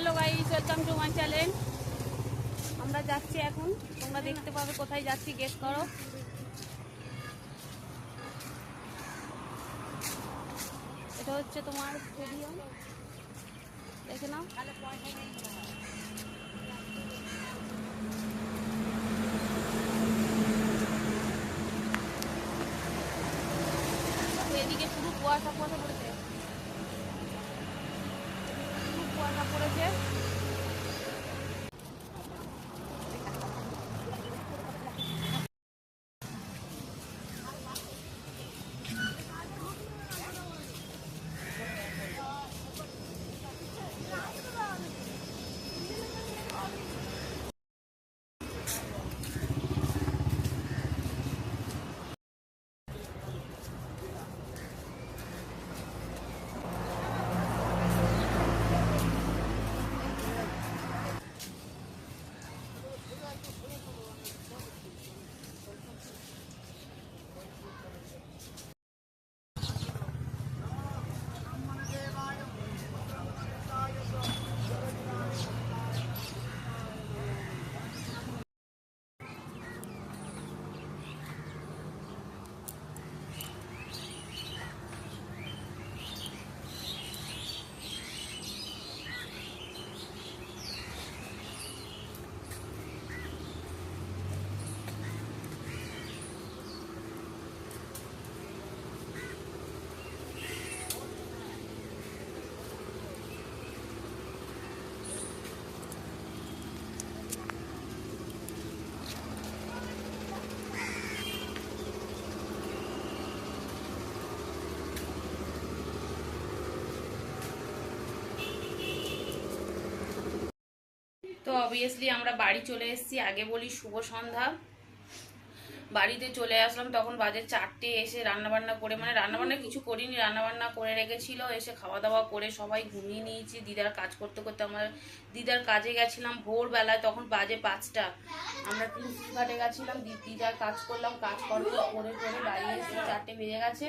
Hello guys welcome to my channel আমরা যাচ্ছি এখন। তোমরা দেখতে পাবে কোথায় যাচ্ছি গেস করো। এটা হচ্ছে তোমার স্টেডিয়াম দেখে নাও। এদিকে পুরো কুয়াশা কুয়াশা পড়েছে পুরো কুয়াশা পড়েছে তো অবভিয়াসলি আমরা বাড়ি চলে এসেছি, আগে বলি শুভ সন্ধ্যা। বাড়িতে চলে আসলাম, তখন বাজে চারটে, এসে রান্নাবান্না করে মানে রান্নাবান্না কিছু করিনি, রান্নাবান্না করে রেখেছিল, এসে খাওয়া দাওয়া করে সবাই ঘুমিয়ে নিয়েছি, দিদার কাজ করতে করতে আমরা দিদার কাজে গেছিলাম ভোরবেলায়, তখন বাজে পাঁচটা। আমরা ঘাটে গেছিলাম দিদার কাজ করলাম কাজ কর্ম করে করে বাড়ি এসে চারটে বেজে গেছে।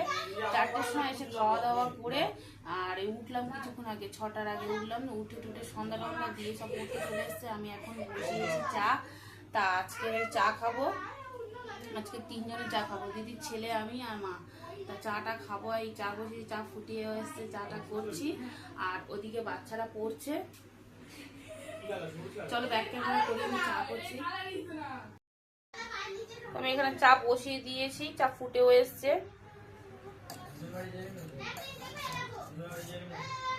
চারটের সময় এসে খাওয়া দাওয়া করে আর উঠলাম, কিছুক্ষণ আগে, ছটার আগে উঠলাম, উঠে টুটে সন্ধ্যা টন্ধা দিয়ে সব উঠতে চলে এসছে, আমি এখন বসিয়েছি চা। তা আজকে চা খাব। আজকে তিনজনে চা খাব, দিদির ছেলে, আমি আর মা। তা চাটা খাব, এই চা বসিয়ে চা ফুটিয়ে এসছে, চাটা করছি। আর ওদিকে বাচ্চারা পড়ছে। চলো ব্যাগ ক্যামেরা আমি চা করছি। আমি এখানে চা বসিয়ে দিয়েছি, চা ফুটেও এসছে।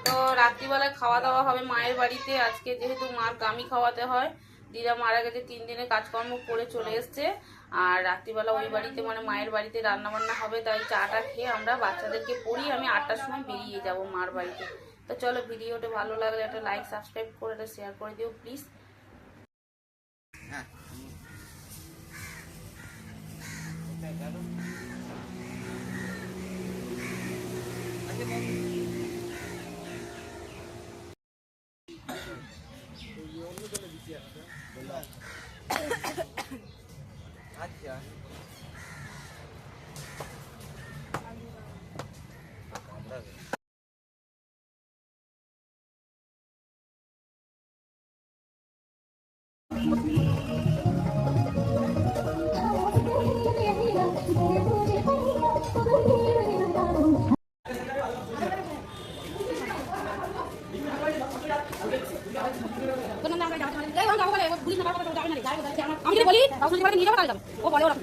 তো রাত্রিবেলায় খাওয়া দাওয়া হবে মায়ের বাড়িতে। আজকে যেহেতু মার গামি খাওয়াতে হয়, দিদা মারা গেছে, তিন দিনে কাজকর্ম করে চলে এসছে। আর রাত্রিবেলা ওই বাড়িতে মানে মায়ের বাড়িতে রান্না বান্না হবে, তাই চাটা খেয়ে আমরা বাচ্চাদেরকে পড়ি আমি আটটার সময় বেরিয়ে যাব মার বাড়িতে। তো চলো ভিডিওটা ভালো লাগলে একটা লাইক সাবস্ক্রাইব করে শেয়ার করে দিও প্লিজ 아티야. 아티야. Thank you. বলি নিয়ে যাব তাহলে যাবে। ও বলে ওরা